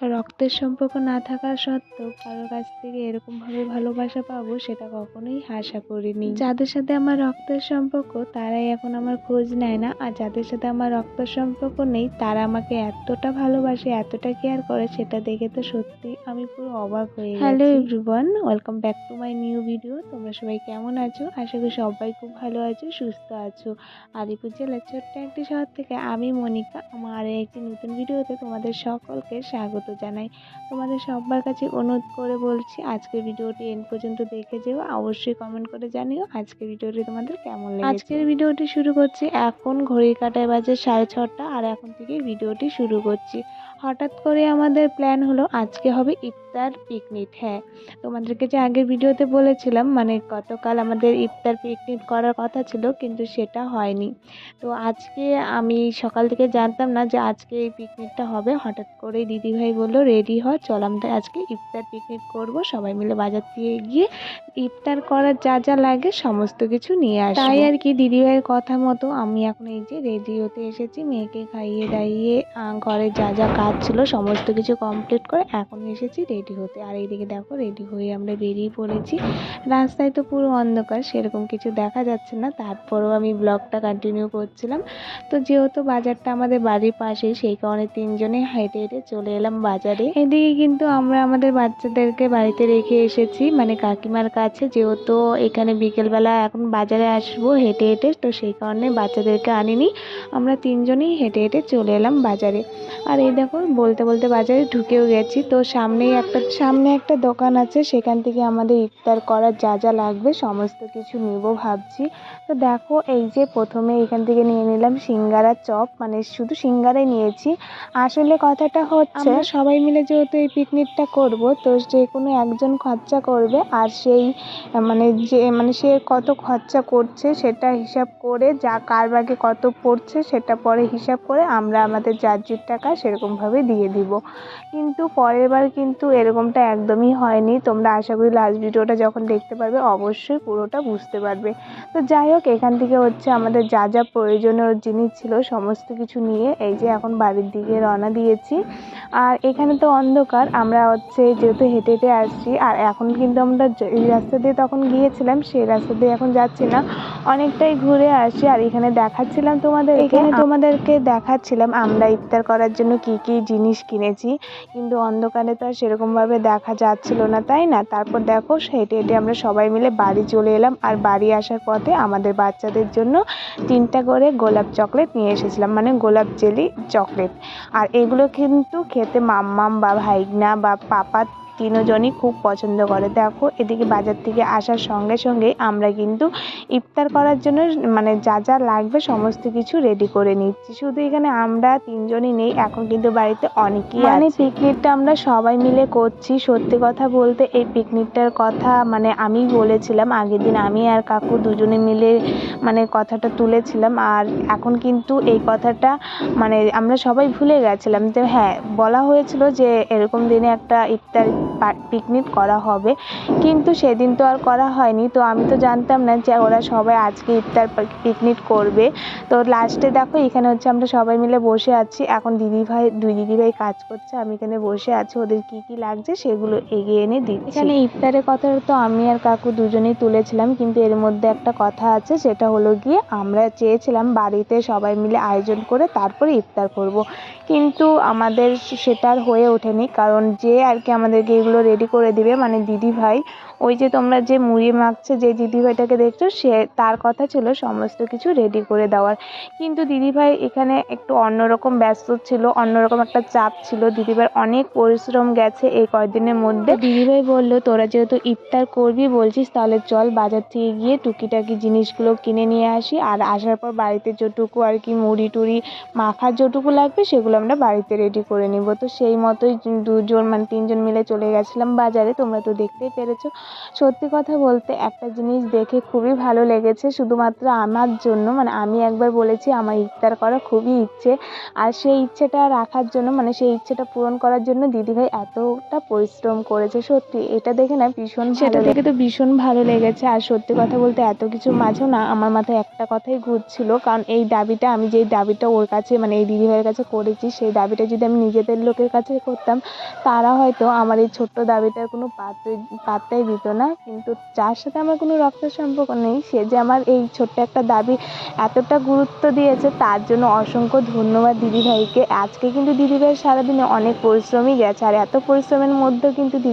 রক্তের সম্পর্ক না থাকা সত্ত্বেও কারোর কাছ থেকে এরকমভাবে ভালোবাসা পাবো সেটা কখনোই আশা করিনি। যাদের সাথে আমার রক্তের সম্পর্ক, তারাই এখন আমার খোঁজ নেয় না। আর যাদের সাথে আমার রক্তের সম্পর্ক নেই, তারা আমাকে এতটা ভালোবাসে, এতটা কেয়ার করে, সেটা দেখে তো সত্যি আমি পুরো অবাক হয়ে hello everyone welcome back to my new video তোমরা সবাই কেমন আছো? আশা করি সবাই খুব ভালো আছো, সুস্থ আছো। আলিপুর জেলার ছোট্ট একটি শহর থেকে আমি মনিকা। আমার একটি নতুন ভিডিওতে তোমাদের সকলকে স্বাগত জানাই তোমাদের সবার কাছে অনুরোধ করে বলছি আজকের ভিডিওটি এন পর্যন্ত দেখে যেও। অবশ্যই কমেন্ট করে জানিও আজকের ভিডিওটি তোমাদের কেমন লেগেছে। আজকের ভিডিওটি শুরু করছি এখন ঘড়ি কাটায় বাজে সাড়ে ছটা আর এখন থেকে ভিডিওটি শুরু করছি। হঠাৎ করে আমাদের প্ল্যান হলো আজকে হবে ইফতার পিকনিক হ্যাঁ। তোমাদেরকে যে আগের ভিডিওতে বলেছিলাম মানে গতকাল আমাদের ইফতার পিকনিক করার কথা ছিল, কিন্তু সেটা হয়নি। তো আজকে আমি সকাল থেকে জানতাম না যে আজকে এই পিকনিকটা হবে। হঠাৎ করেই দিদিভাই বলল, রেডি হ, চল আমরা আজকে ইফতার পিকনিক করব। সবাই মিলে বাজার দিয়ে গিয়ে ইফতার করার যা যা লাগে সমস্ত কিছু নিয়ে আসব। তাই আর কি দিদিভাইয়ের কথা মতো আমি এখন এই যে রেডি হতে এসেছি, মেয়েকে খাইয়ে দাইয়ে ঘরে যা যা কাজ ছিল, সমস্ত কিছু কমপ্লিট করে এখন এসেছি রেডি হতে। আর এইদিকে দেখো রেডি হয়ে আমরা বেরিয়ে পড়েছি। রাস্তায় তো পুরো অন্ধকার, সেরকম কিছু দেখা যাচ্ছে না। তারপরেও আমি ব্লগটা কন্টিনিউ করছিলাম। তো যেহেতু বাজারটা আমাদের বাড়ির পাশেই সেই কারণে তিনজনে হেঁটে হেঁটে চলে এলাম বাজারে। এদিকে কিন্তু আমরা আমাদের বাচ্চাদেরকে বাড়িতে রেখে এসেছি মানে কাকিমার কাছে। যেহেতু এখানে বিকেলবেলা এখন বাজারে আসব হেঁটে হেঁটে, তো সেই কারণে বাচ্চাদেরকে আনিনি। আমরা তিনজনেই হেঁটে হেঁটে চলে এলাম বাজারে। আর এই দেখো বলতে বলতে বাজারে ঢুকেও গেছি। তো সামনেই একটা, সামনে একটা দোকান আছে, সেখান থেকে আমাদের ইফতার করার যা যা লাগবে সমস্ত কিছু নেব ভাবছি। তো দেখো, এই যে প্রথমে এখান থেকে নিয়ে নিলাম সিঙ্গারা চপ মানে শুধু সিঙ্গারাই নিয়েছি। আসলে কথাটা হচ্ছে আমরা সবাই মিলে যেহেতু এই পিকনিকটা করব, তো যে কোনো একজন খরচা করবে আর সেই মানে যে মানে সে কত খরচা করছে সেটা হিসাব করে, যা কার ভাগে কত পড়ছে সেটা পরে হিসাব করে আমরা আমাদের যার টাকা সেরকমভাবে দিয়ে দিব। কিন্তু পরের বার কিন্তু এরকমটা একদমই হয়নি। তোমরা আশা করি লাস্ট ভিডিওটা যখন দেখতে পারবে, অবশ্যই পুরোটা বুঝতে পারবে। তো যাই হোক, এখান থেকে হচ্ছে আমাদের যা যা প্রয়োজনীয় জিনিস ছিল, সমস্ত কিছু নিয়ে এই যে এখন বাড়ির দিকে রওনা দিয়েছি। আর এখানে তো অন্ধকার আমরা হচ্ছে যেহেতু হেঁটে হেঁটে আসছি আর এখন কিন্তু আমরা যে- এই রাস্তা দিয়ে তখন গিয়েছিলাম সেই রাস্তা দিয়ে এখন যাচ্ছি না। অনেকটাই ঘুরে আসি আর এখানে দেখাচ্ছিলাম তোমাদের এখানে তোমাদেরকে দেখাচ্ছিলাম আমরা ইফতার করার জন্য কি কি জিনিস কিনেছি কিন্তু অন্ধকারে তো আর সেরকমভাবে দেখা যাচ্ছিল না তাই না? তারপর দেখো হেঁটে হেঁটে আমরা সবাই মিলে বাড়ি চলে এলাম আর বাড়ি আসার পথে আমাদের বাচ্চাদের জন্য তিনটা করে গোলাপ চকলেট নিয়ে এসেছিলাম মানে গোলাপ জেলি চকলেট। আর এগুলো কিন্তু খেতে মাম্মাম বা ভাইগনা বা পাপা তিনজনই খুব পছন্দ করে। দেখো এদিকে বাজার থেকে আসার সঙ্গে সঙ্গে আমরা কিন্তু ইফতার করার জন্য মানে যা যা লাগবে সমস্ত কিছু রেডি করে নিচ্ছি। শুধু এখানে আমরা তিনজনই নেই এখন কিন্তু বাড়িতে অনেকেই মানে পিকনিকটা আমরা সবাই মিলে করছি। সত্যি কথা বলতে এই পিকনিকটার কথা মানে আমি বলেছিলাম। আগের দিন আমি আর কাকু দুজনে মিলে মানে কথাটা তুলেছিলাম। আর এখন কিন্তু এই কথাটা মানে আমরা সবাই ভুলে গেছিলাম যে হ্যাঁ বলা হয়েছিল যে এরকম দিনে একটা ইফতার পিকনিক করা হবে। কিন্তু সেদিন তো আর করা হয়নি। তো আমি তো জানতাম না যে ওরা সবাই আজকে ইফতার পিকনিক করবে। তো লাস্টে দেখো এখানে হচ্ছে আমরা সবাই মিলে বসে আছি। এখন দিদিভাই দুই দিদিভাই কাজ করছে। আমি এখানে বসে আছি। ওদের কি কি লাগছে সেগুলো এগিয়ে এনে দিচ্ছি। এখানে ইফতারের কথা তো আমি আর কাকু দুজনেই তুলেছিলাম। কিন্তু এর মধ্যে একটা কথা আছে, সেটা হলো গিয়ে আমরা চেয়েছিলাম বাড়িতে সবাই মিলে আয়োজন করে তারপরে ইফতার করব। কিন্তু আমাদের সেটা আর হয়ে ওঠেনি। কারণ যে আর কি আমাদেরকে এগুলো রেডি করে দিবে। মানে দিদিভাই ওই যে তোমরা যে মুড়ি মাখছে, যে দিদিভাইটাকে দেখছ, সে তার কথা ছিল সমস্ত কিছু রেডি করে দেওয়ার। কিন্তু দিদিভাই এখানে একটু অন্যরকম ব্যস্ত ছিল, অন্যরকম একটা চাপ ছিল। দিদিভাই অনেক পরিশ্রম গেছে এই কয়েকদিনের মধ্যে। দিদিভাই বলল, তোরা যেহেতু ইফতার করবি বলছিস, তাহলে চল বাজার থেকে গিয়ে টুকিটাকি জিনিসগুলো কিনে নিয়ে আসি। আর আসার পর বাড়িতে যেটুকু আর কি মুড়ি টুড়ি মাখার যেটুকু লাগবে, সেগুলো আমরা বাড়িতে রেডি করে নিব। তো সেই মতোই দুজন মানে তিনজন মিলে চলে গেছিলাম বাজারে, তোমরা তো দেখতেই পেরেছ। সত্যি কথা বলতে একটা জিনিস দেখে খুবই ভালো লেগেছে। শুধুমাত্র আমার জন্য মানে আমি একবার বলেছি আমার ইফতার করা খুবই ইচ্ছে। আর সেই ইচ্ছেটা রাখার জন্য মানে সেই ইচ্ছেটা পূরণ করার জন্য দিদিভাই এতটা পরিশ্রম করেছে। সত্যি এটা দেখে না ভীষণ সেটা দেখে তো ভীষণ ভালো লেগেছে। আর সত্যি কথা বলতে এত কিছুর মাঝেও না আমার মাথায় একটা কথাই ঘুরছিল। কারণ এই দাবিটা আমি যেই দাবিটা ওর কাছে মানে এই দিদিভাইয়ের কাছে করেছি সেই দাবিটা যদি আমি নিজেদের লোকের কাছে করতাম তারা হয়তো আমার এই ছোট্ট দাবিটার কোনো পাত্রই পাত্তাই দিত না, কিন্তু যার সাথে আমার কোনো রক্তের সম্পর্ক নেই, সে যে আমার এই ছোট্ট একটা দাবি এতটা গুরুত্ব দিয়েছে, তার জন্য অসংখ্য ধন্যবাদ দিদিভাইকে। আজকে কিন্তু দিদিভাই সারাদিনে অনেক পরিশ্রমই গেছে, আর এত পরিশ্রমের মধ্যেও কিন্তু দিদি